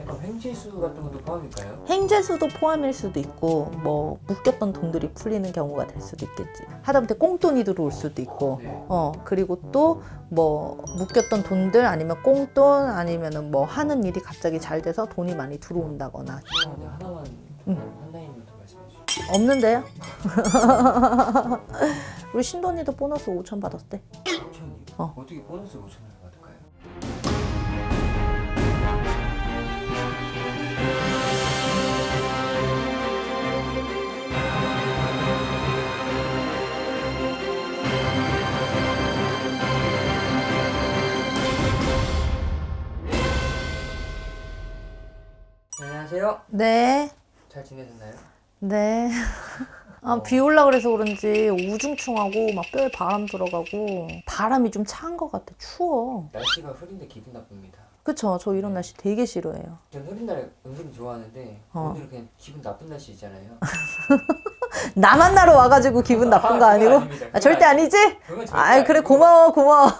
약간 횡재수 같은 것도 포함일까요? 행재수도 포함일 수도 있고 뭐 묶였던 돈들이 풀리는 경우가 될 수도 있겠지. 하다못해 꽁돈이 들어올 수도 있고. 네. 어 그리고 또 뭐 묶였던 돈들 아니면 꽁돈 아니면은 뭐 하는 일이 갑자기 잘 돼서 돈이 많이 들어온다거나 죄송한데 하나만 음. 말씀해 주시죠. 없는데요? 우리 신돈이도 보너스 5천 받았대. 5천이요? 어. 어떻게 보너스 5천을 안녕하세요. 네, 잘 지내셨나요? 네. 아, 비 올라 그래서 그런지 우중충하고 막 뼈에 바람 들어가고 바람이 좀 차한 것 같아. 추워. 날씨가 흐린데 기분 나쁩니다. 그쵸? 저 이런 날씨 되게 싫어해요. 전 흐린 날 은근히 좋아하는데 어. 오늘은 그냥 기분 나쁜 날씨 있잖아요. 나 만나러 와가지고 기분 나쁜 거 아, 아니고? 아, 절대 아니지? 아 그래 고마워 고마워.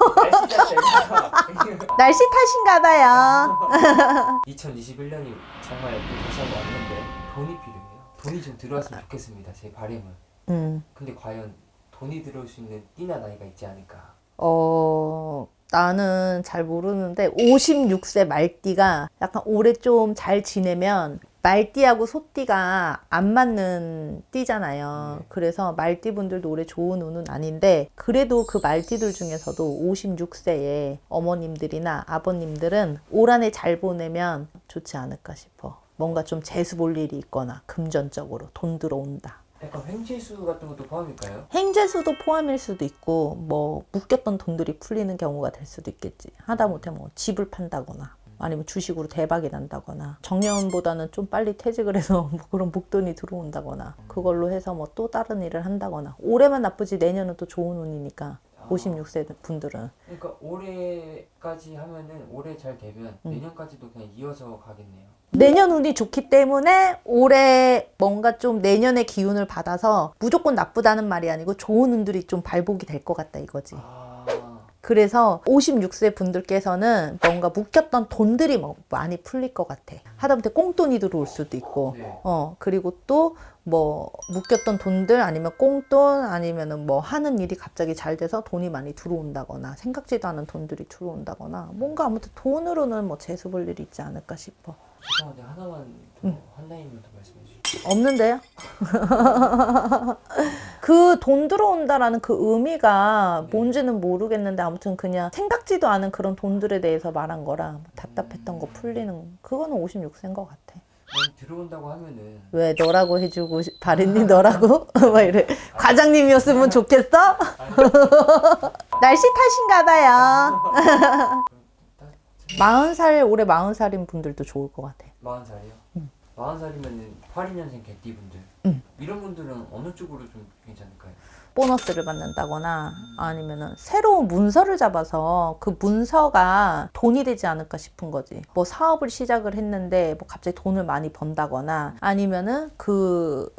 날씨 탓인가 봐요. 2021년이 정말 또 다시 한번 왔는데 돈이 필요해요. 돈이 좀 들어왔으면 좋겠습니다. 제 바람은. 음, 근데 과연 돈이 들어올 수 있는 띠나 나이가 있지 않을까? 어 나는 잘 모르는데 56세 말띠가 약간 올해 좀잘 지내면 말띠하고 소띠가 안 맞는 띠잖아요. 네. 그래서 말띠 분들도 올해 좋은 운은 아닌데 그래도 그 말띠들 중에서도 56세의 어머님들이나 아버님들은 올 한 해 잘 보내면 좋지 않을까 싶어. 뭔가 좀 재수 볼 일이 있거나 금전적으로 돈 들어온다. 약간 횡재수 같은 것도 포함일까요? 행재수도 포함일 수도 있고 뭐 묶였던 돈들이 풀리는 경우가 될 수도 있겠지 하다못해 뭐 집을 판다거나 아니면 주식으로 대박이 난다거나 정년보다는 좀 빨리 퇴직을 해서 뭐 그런 목돈이 들어온다거나 그걸로 해서 뭐 또 다른 일을 한다거나 올해만 나쁘지 내년은 또 좋은 운이니까 아, 56세 분들은 그러니까 올해까지 하면은 올해 잘 되면 음. 내년까지도 그냥 이어서 가겠네요. 내년 운이 좋기 때문에 올해 뭔가 좀 내년의 기운을 받아서 무조건 나쁘다는 말이 아니고 좋은 운들이 좀 발복이 될 것 같다 이거지. 아, 그래서 56세 분들께서는 뭔가 묶였던 돈들이 뭐 많이 풀릴 것 같아. 하다못해 꽁돈이 들어올 수도 있고, 네. 어, 그리고 또 뭐 묶였던 돈들 아니면 꽁돈 아니면은 뭐 하는 일이 갑자기 잘 돼서 돈이 많이 들어온다거나 생각지도 않은 돈들이 들어온다거나 뭔가 아무튼 돈으로는 뭐 재수 볼 일이 있지 않을까 싶어. 죄송한데 하나만 더 음. 한다임만 더 말씀해 주시죠. 없는데요? 그 돈 들어온다라는 그 의미가 뭔지는 모르겠는데 아무튼 그냥 생각지도 않은 그런 돈들에 대해서 말한 거라 뭐 답답했던 거 풀리는 그거는 56세인 것 같아. 들어온다고 하면은 왜 너라고 해주고 싶- 다른니 너라고? 막 이래. 과장님이었으면 좋겠어? 날씨 탓인가 봐요. 마흔 살 올해 마흔 살인 분들도 좋을 것 같아. 40살이요? 음. 40살이면은 82년생 개띠분들 음. 이런 분들은 어느 쪽으로 좀 괜찮을까요? 보너스를 받는다거나 아니면은 새로운 문서를 잡아서 그 문서가 돈이 되지 않을까 싶은 거지. 뭐 사업을 시작을 했는데 뭐 갑자기 돈을 많이 번다거나 아니면은 그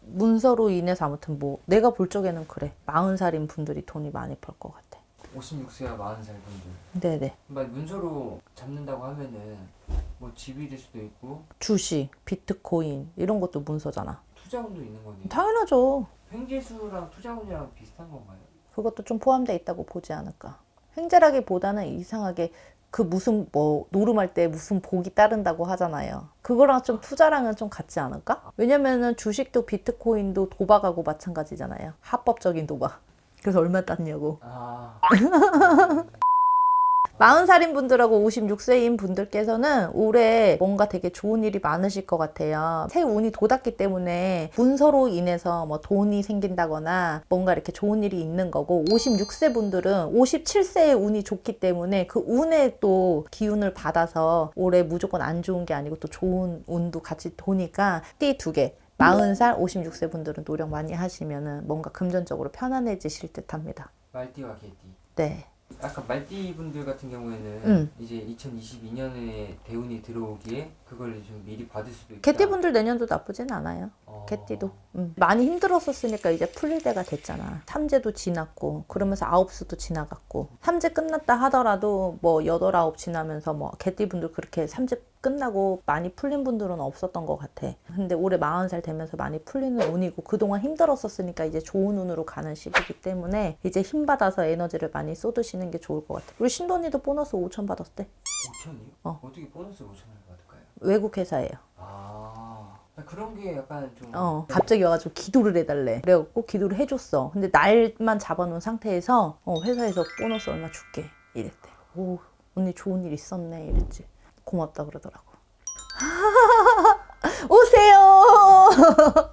문서로 인해서 아무튼 뭐 내가 볼 적에는 그래. 마흔 살인 분들이 돈이 많이 벌 것 같아. 56세와 40살 분들 네네. 막 문서로 잡는다고 하면은 뭐 집이 될 수도 있고 주식, 비트코인 이런 것도 문서잖아. 투자운도 있는 거네요. 당연하죠. 횡재수랑 투자운이랑 비슷한 건가요? 그것도 좀 포함되어 있다고 보지 않을까. 횡재라기보다는 이상하게 그 무슨 뭐 노름할 때 무슨 복이 따른다고 하잖아요. 그거랑 좀 투자랑은 좀 같지 않을까? 왜냐면은 주식도 비트코인도 도박하고 마찬가지잖아요. 합법적인 도박. 그래서 얼마 땄냐고. 아 40살인 분들하고 56세인 분들께서는 올해 뭔가 되게 좋은 일이 많으실 것 같아요. 새 운이 돋았기 때문에 문서로 인해서 뭐 돈이 생긴다거나 뭔가 이렇게 좋은 일이 있는 거고 56세 분들은 57세의 운이 좋기 때문에 그 운에 또 기운을 받아서 올해 무조건 안 좋은 게 아니고 또 좋은 운도 같이 도니까 띠 두 개. 40살, 56세 분들은 노력 많이 하시면은 뭔가 금전적으로 편안해지실 듯 합니다. 말띠와 개띠. 네. 아까 말띠 분들 같은 경우에는 음. 이제 2022년에 대운이 들어오기에 그걸 좀 미리 받을 수도 있다. 개띠분들 내년도 나쁘진 않아요. 어, 개띠도. 음. 많이 힘들었었으니까 이제 풀릴 때가 됐잖아. 삼재도 지났고, 그러면서 아홉수도 지나갔고. 삼재 끝났다 하더라도 뭐 여덟, 아홉 지나면서 뭐 개띠분들 그렇게 삼재 끝나고 많이 풀린 분들은 없었던 것 같아. 근데 올해 40살 되면서 많이 풀리는 운이고 그동안 힘들었었으니까 이제 좋은 운으로 가는 시기이기 때문에 이제 힘 받아서 에너지를 많이 쏟으시는 게 좋을 것 같아. 우리 신돈이도 보너스 5천 받았대. 5천이요? 어. 어떻게 보너스 5천을 받을까요? 외국 회사예요. 아 그런 게 약간 좀 어, 갑자기 와가지고 기도를 해달래. 그래갖고 기도를 해줬어. 근데 날만 잡아놓은 상태에서 어, 회사에서 보너스 얼마 줄게. 이랬대. 오, 언니 좋은 일 있었네. 이랬지. 고맙다 그러더라고. 오세요!